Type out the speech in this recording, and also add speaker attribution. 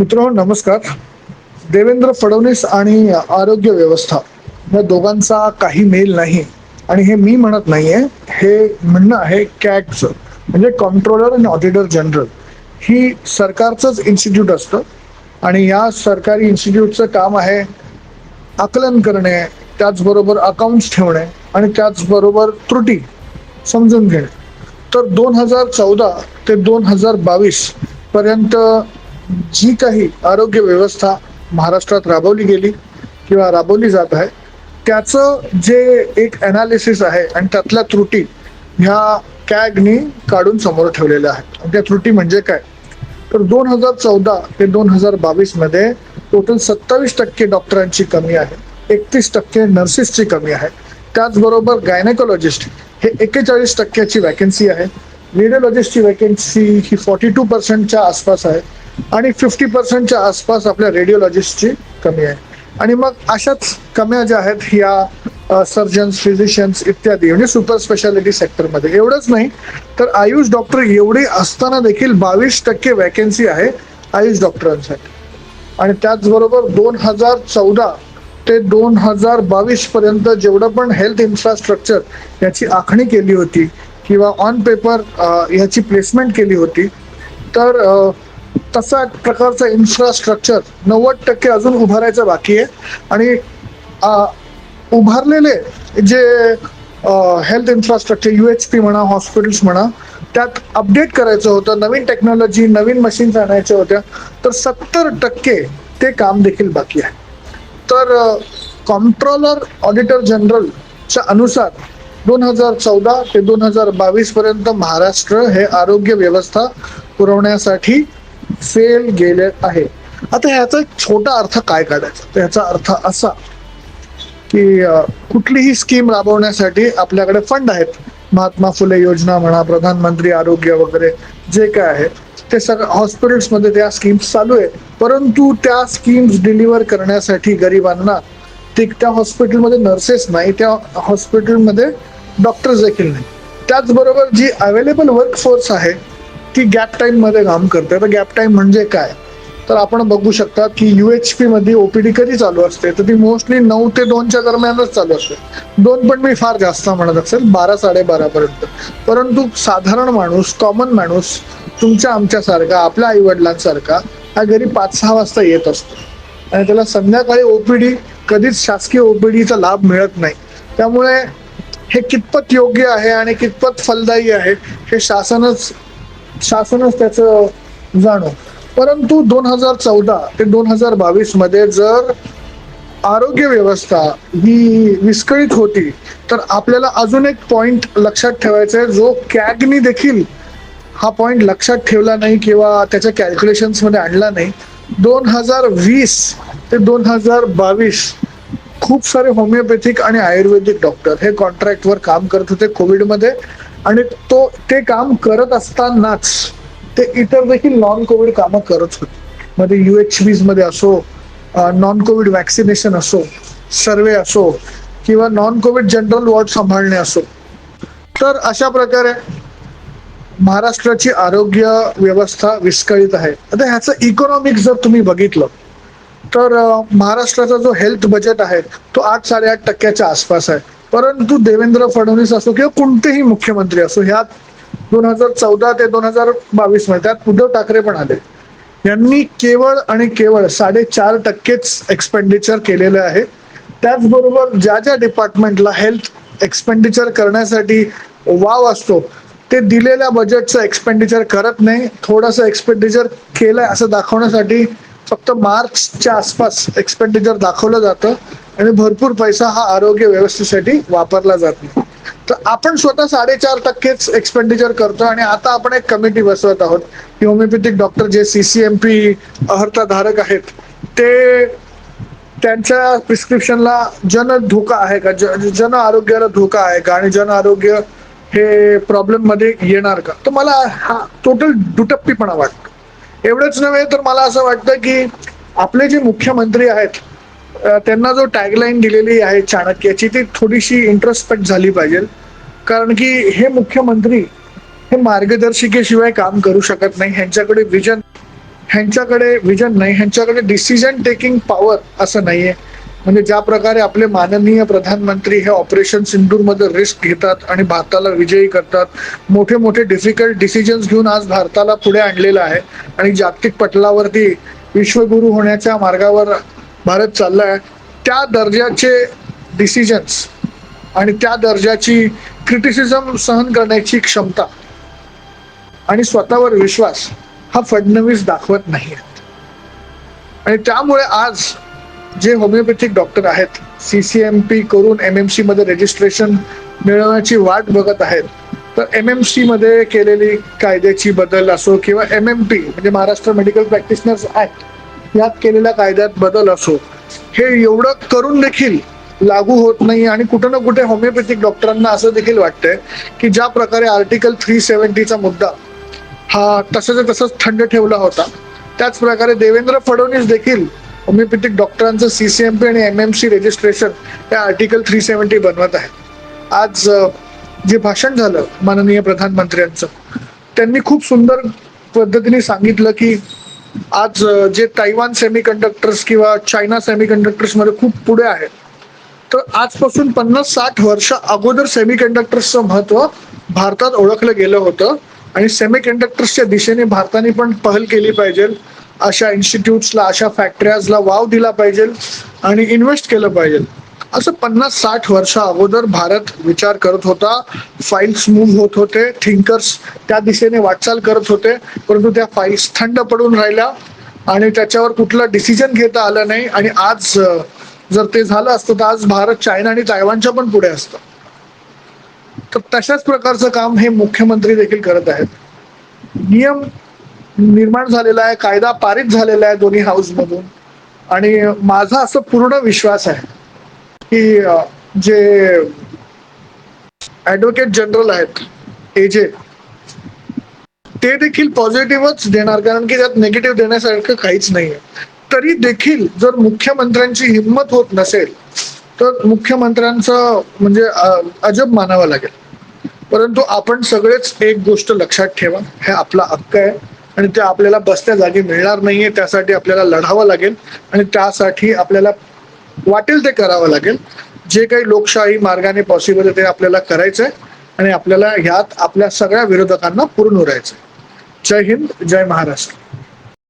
Speaker 1: मित्र नमस्कार. देवेंद्र फडणवीस आणि आरोग्य व्यवस्था या दोघांचा काही मेल नाही आणि हे मी म्हणत नाहीये. हे म्हणणं आहे कॅगचं. म्हणजे कॉन्ट्रोलर अँड ऑडिटर जनरल ही सरकारचंच इन्स्टिट्यूट असतं आणि या सरकारी इन्स्टिट्यूटचं काम आहे आकलन करणे त्याचबरोबर अकाउंट्स ठेवणे आणि त्याचबरोबर त्रुटी समजून घेणे. तर दोन हजार चौदा ते दोन हजार बावीस पर्यंत जी काही आरोग्य व्यवस्था महाराष्ट्रात राबवली गेली किंवा राबवली जात आहे त्याचं जे एक अनालिसिस आहे आणि त्यातल्या त्रुटी ह्या कॅगनी काढून समोर ठेवलेल्या आहेत. त्या त्रुटी म्हणजे काय? तर दोन हजार चौदा ते दोन हजार बावीसमध्ये टोटल सत्तावीस टक्के डॉक्टरांची कमी आहे एकतीस टक्के नर्सेसची कमी आहे. त्याचबरोबर गायनेकोलॉजिस्ट हे एक्केचाळीस टक्क्याची वॅकन्सी आहे. रेडिओलॉजिस्टची वॅकन्सी ही फॉर्टी टू पर्सेंटच्या आसपास आहे. आणि फिफ्टी पर्सेंटच्या आसपास आपल्या रेडिओलॉजिस्टची कमी आहे. आणि मग अशाच कम्या ज्या आहेत ह्या सर्जन्स फिजिशियन्स इत्यादी म्हणजे सुपर स्पेशालिटी सेक्टरमध्ये एवढंच नाही तर आयुष डॉक्टर एवढे असताना देखील बावीस टक्के वॅकन्सी आहे आयुष डॉक्टरांसाठी आणि त्याचबरोबर दोन हजार चौदा ते दोन हजार बावीस पर्यंत जेवढं पण हेल्थ इन्फ्रास्ट्रक्चर याची आखणी केली होती किंवा ऑन पेपर ह्याची प्लेसमेंट केली होती तर तसा प्रकारचं इन्फ्रास्ट्रक्चर नव्वद टक्के अजून उभारायचं बाकी आहे. आणि उभारलेले जे health infrastructure U H P म्हणा हॉस्पिटल्स म्हणा त्यात अपडेट करायचं होतं नवीन टेक्नॉलॉजी नवीन मशीन्स आणायच्या होत्या तर सत्तर टक्के ते काम देखील बाकी आहे. तर कॉन्ट्रोलर ऑडिटर जनरलच्या अनुसार दोन हजार चौदा ते दोन हजार बावीस पर्यंत महाराष्ट्र हे आरोग्य व्यवस्था पुरवण्यासाठी फेल गेले आहे. आता ह्याचा एक छोटा अर्थ काय काढायचा? तर ह्याचा अर्थ असा की कुठलीही स्कीम राबवण्यासाठी आपल्याकडे फंड आहेत. महात्मा फुले योजना म्हणा प्रधानमंत्री आरोग्य वगैरे जे काय आहे ते सगळं हॉस्पिटल्समध्ये त्या स्कीम्स चालू आहे परंतु त्या स्कीम्स डिलिव्हर करण्यासाठी गरिबांना ते त्या हॉस्पिटलमध्ये नर्सेस नाही त्या हॉस्पिटलमध्ये डॉक्टर्स देखील नाही. त्याचबरोबर जी अवेलेबल वर्कफोर्स आहे ती गॅप टाईममध्ये काम करते तर गॅप टाइम म्हणजे काय? तर आपण बघू शकता की यू एच पी मध्ये ओपीडी कधी चालू असते? तर ती मोस्टली नऊ ते दोनच्या दरम्यानच चालू असते. दोन पण मी फार जास्त म्हणत असेल बारा साडेबारा पर्यंत. परंतु साधारण माणूस कॉमन माणूस तुमच्या आमच्यासारखा आपल्या आईवडिलांसारखा हा घरी पाच सहा वाजता येत असतो. आणि त्याला संध्याकाळी ओपीडी कधीच शासकीय ओपीडीचा लाभ मिळत नाही. त्यामुळे हे कितपत योग्य आहे आणि कितपत फलदायी आहे हे शासनच शासनच त्याचं जाणो. परंतु दोन हजार चौदा ते दोन हजार बावीसमध्ये जर आरोग्य व्यवस्था ही विस्कळीत होती तर आपल्याला अजून एक पॉइंट लक्षात ठेवायचा आहे. जो कॅगनी देखील हा पॉइंट लक्षात ठेवला नाही किंवा त्याच्या कॅल्क्युलेशन्समध्ये आणला नाही. दोन हजार वीस ते दोन हजार बावीस खूप सारे होमिओपॅथिक आणि आयुर्वेदिक डॉक्टर हे कॉन्ट्रॅक्टवर काम करत होते कोविडमध्ये. आणि तो ते काम करत असतानाच ते इतर देखील नॉन कोविड कामं करत होते. मध्ये यू एच मध्ये असो नॉन कोविड वॅक्सिनेशन असो सर्वे असो किंवा नॉन कोविड जनरल वॉर्ड सांभाळणे असो. तर अशा प्रकारे महाराष्ट्राची आरोग्य व्यवस्था विस्कळीत आहे. आता ह्याचं इकॉनॉमिक जर तुम्ही बघितलं तर महाराष्ट्राचा जो हेल्थ बजेट आहे तो आठ साडेआठ टक्क्याच्या आसपास आहे. परंतु देवेंद्र फडणवीस असो किंवा कोणतेही मुख्यमंत्री असो ह्यात दोन हजार चौदा ते दोन हजार बावीसमध्ये त्यात उद्धव ठाकरे पण आले. यांनी केवळ आणि केवळ साडेचार टक्केच एक्सपेंडिचर केलेलं आहे. त्याचबरोबर ज्या ज्या डिपार्टमेंटला हेल्थ एक्सपेंडिचर करण्यासाठी वाव असतो ते दिलेल्या बजेटचं एक्सपेंडिचर करत नाही. थोडंसं एक्सपेंडिचर केलंय असं दाखवण्यासाठी फक्त मार्चच्या आसपास एक्सपेंडिचर दाखवलं जातं आणि भरपूर पैसा हा आरोग्य व्यवस्थेसाठी वापरला जात नाही. तर आपण स्वतः साडेचार टक्केच एक्सपेंडिचर करतो आणि आता आपण एक कमिटी बसवत आहोत. की होमिओपॅथिक डॉक्टर जे सी सी एम पी अहर्ता धारक आहेत ते त्यांच्या प्रिस्क्रिप्शनला जन धोका आहे का? जन आरोग्याला धोका आहे का? आणि जन आरोग्य हे प्रॉब्लेममध्ये येणार का? तर मला हा टोटल दुटप्पीपणा वाटतो. एवढंच नव्हे तर मला असं वाटतं की आपले जे मुख्यमंत्री आहेत त्यांना जो टॅगलाईन दिलेली आहे चाणक्याची ती थोडीशी इंट्रोस्पेक्ट झाली पाहिजे. कारण की हे मुख्यमंत्री हे मार्गदर्शिकेशिवाय काम करू शकत नाही. ह्यांच्याकडे विजन ह्यांच्याकडे विजन नाही. ह्यांच्याकडे डिसिजन टेकिंग पॉवर असं नाहीये. म्हणजे ज्या प्रकारे आपले माननीय प्रधानमंत्री हे ऑपरेशन सिंधूरमध्ये रिस्क घेतात आणि भारताला विजयी करतात मोठे मोठे डिफिकल्ट डिसिजन्स घेऊन आज भारताला पुढे आणलेलं आहे. आणि जागतिक पटलावरती विश्वगुरु होण्याच्या मार्गावर भारत चाललाय त्या दर्जाचे डिसिजन्स आणि त्या दर्जाची क्रिटिसिझम सहन करण्याची क्षमता आणि स्वतःवर विश्वास हा फडणवीस दाखवत नाही आणि त्यामुळे आज जे होमिओपॅथिक डॉक्टर आहेत सी सी एम पी करून एम एम सी मध्ये रजिस्ट्रेशन मिळवण्याची वाट बघत आहेत. तर एम एम सी मध्ये केलेली कायद्याची बदल असो किंवा एम एम पी म्हणजे महाराष्ट्र मेडिकल प्रॅक्टिशनर्स ऍक्ट यात केलेल्या कायद्यात बदल असो हे एवढं करून देखील लागू होत नाही आणि कुठं ना कुठे होमिओपॅथिक डॉक्टरांना असं देखील वाटतंय की ज्या प्रकारे आर्टिकल थ्री सेव्हन्टीचा मुद्दा हा तसंच तसंच थंड ठेवला होता त्याच प्रकारे देवेंद्र फडणवीस देखील होमिओपॅथिक डॉक्टरांचं सी सी एम पी आणि एम एम सी रजिस्ट्रेशन या आर्टिकल थ्री सेव्हन्टी बनवत आहेत. आज जे भाषण झालं माननीय प्रधानमंत्र्यांचं त्यांनी खूप सुंदर पद्धतीने सांगितलं की आज जे तैवान सेमी कंडक्टर्स किंवा चायना सेमी मध्ये खूप पुढे आहेत. तर आजपासून पन्नास साठ वर्ष अगोदर सेमी कंडक्टर्सचं महत्त्व भारतात ओळखलं गेलं होतं आणि सेमी कंडक्टर्सच्या दिशेने भारताने पण पहल केली पाहिजे. अशा इन्स्टिट्यूट्सला अशा फॅक्टऱ्याजला वाव दिला पाहिजे आणि इन्व्हेस्ट केलं पाहिजे. असं पन्नास साठ वर्ष अगोदर भारत विचार करत होता. फाईल्स मूव्ह होत होते. थिंकर्स त्या दिशेने वाटचाल करत होते. परंतु त्या फाईल्स थंड पडून राहिल्या आणि त्याच्यावर कुठलं डिसिजन घेता आलं नाही. आणि आज जर ते झालं असतं तर आज भारत चायना आणि तायवानच्या पण पुढे असतं. तर तशाच प्रकारचं काम हे मुख्यमंत्री देखील करत आहेत. नियम निर्माण झालेला आहे कायदा पारित झालेला आहे दोन्ही हाऊस मधून. आणि माझा असं पूर्ण विश्वास आहे की जे ऍडव्होकेट जनरल आहेत एजे ते देखील पॉझिटिव्हच देणार. कारण की त्यात निगेटिव्ह देण्यासारखं काहीच नाहीये. तरी देखील जर मुख्यमंत्र्यांची हिंमत होत नसेल तर मुख्यमंत्र्यांचं म्हणजे अजब मानावं लागेल. परंतु आपण सगळेच एक गोष्ट लक्षात ठेवा. हे आपला हक्क आहे. आणि ते आपल्याला बसत्या जागी मिळणार नाहीये त्यासाठी आपल्याला लढावं लागेल आणि त्यासाठी आपल्याला वाटेल ते करावं लागेल. जे काही लोकशाही मार्गाने पॉसिबल आहे ते आपल्याला करायचंय आणि आपल्याला ह्यात आपल्या सगळ्या विरोधकांना पूर्ण उरायचंय जय हिंद जय महाराष्ट्र.